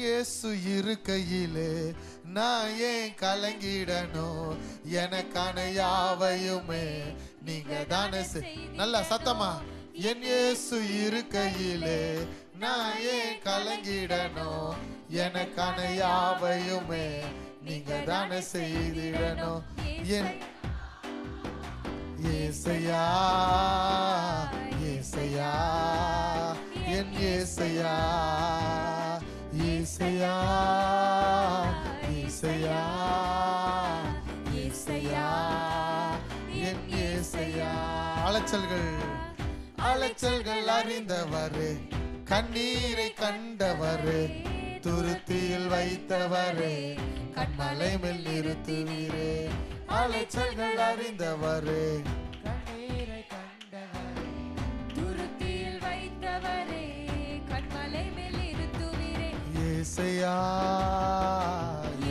இயேசு இருக்கையிலே நான் ஏன் கலங்கிடணும் எனக்கான யாவையுமே நீங்க தானே செய்- நல்லா சத்தமா? என் இயேசு இருக்கையிலே நான் ஏன் கலங்கிடணும் எனக்கான யாவையுமே நீங்க தானே செய்திடணும் என் ஏசையா ஏசையா என் ஏசையா. இசையா இசையா இசையா என் இசையா அலைச்சல்கள் அலைச்சல்கள் அறிந்தவரே கண்ணீரை கண்டவரே துருத்தியில் வைத்தவரே கண்மலை மேல் நிறுத்துவீரே. அலைச்சல்கள் அறிந்தவரே ஏசையா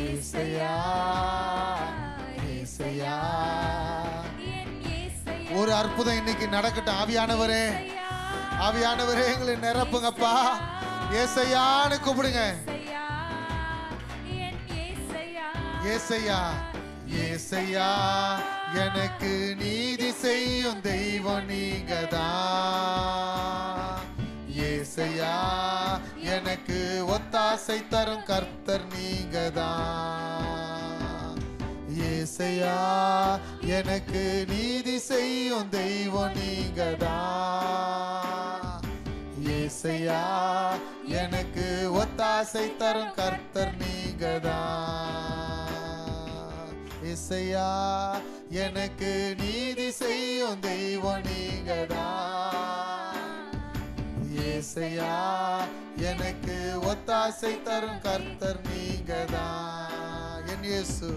ஏசையா ஏசையா ஒரு அற்புதம் இன்னைக்கு நடக்கட்டும். ஆவியானவரே ஆவியானவரே எங்களை நிரப்புங்கப்பா. ஏசையான்னு கூப்பிடுங்க. ஏசையா ஏசையா எனக்கு நீதி செய்யும் தெய்வம் நீங்கதான். ஒத்தாசை தரும் கர்த்தர் நீங்கதான் ஏசையா எனக்கு நீதி செய்யும் தெய்வம் நீங்க ஏசையா எனக்கு ஒத்தாசை தரும் கர்த்தர் நீங்கதான் இசையா எனக்கு நீதி செய்யும் தெய்வம் நீங்க ஏசையா எனக்கு ஒத்தாசை தரும் கர்த்தர் நீங்க தான் என் இயேசு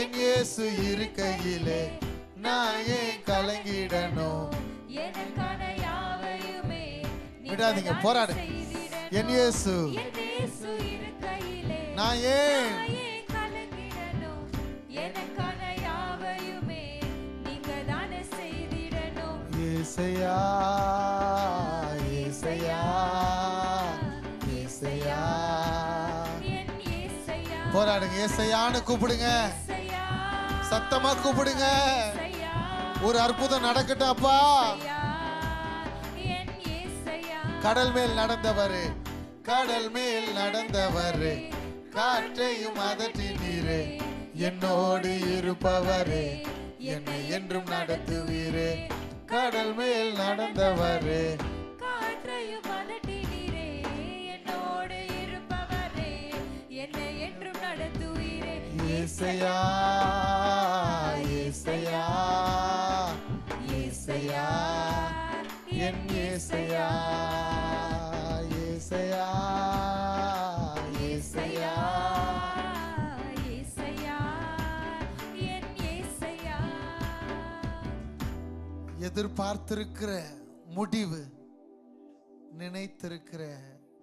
என் இயேசு இருக்கையிலே நான் ஏன் கலங்கிடணும் விடாதீங்க, போராடு. என் இயேசு நான் ஏன் நான் போராடுங்க. ஏசையான்னு கூப்பிடுங்க. சத்தமா கூப்பிடுங்க. ஒரு அற்புதம் நடக்கட்டும் அப்பா. கடல் மேல் நடந்தவர் கடல் மேல் நடந்தவர் காற்றையும் அதற்றினீரே என்னோடு இருப்பவரே என்னை என்றும் நடத்துவீரே. கடல் மேல் நடந்தவரே ஏசையா ஏசையா ஏசையா என் ஏசையா ஏசையா ஏசையா. எதிர்பார்த்திருக்கிற முடிவு நினைத்திருக்கிற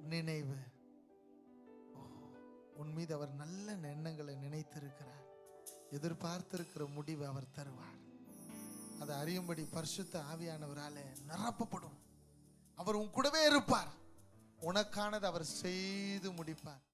நினைவு உன் மீது அவர் நல்ல எண்ணங்களை எதிர்பார்த்திருக்கிற முடிவு அவர் தருவார். அதை அறியும்படி பரிசுத்த ஆவியானவரால் நிரப்பப்படும். அவர் உன் கூடவே இருப்பார். உனக்கானது அவர் செய்து முடிப்பார்.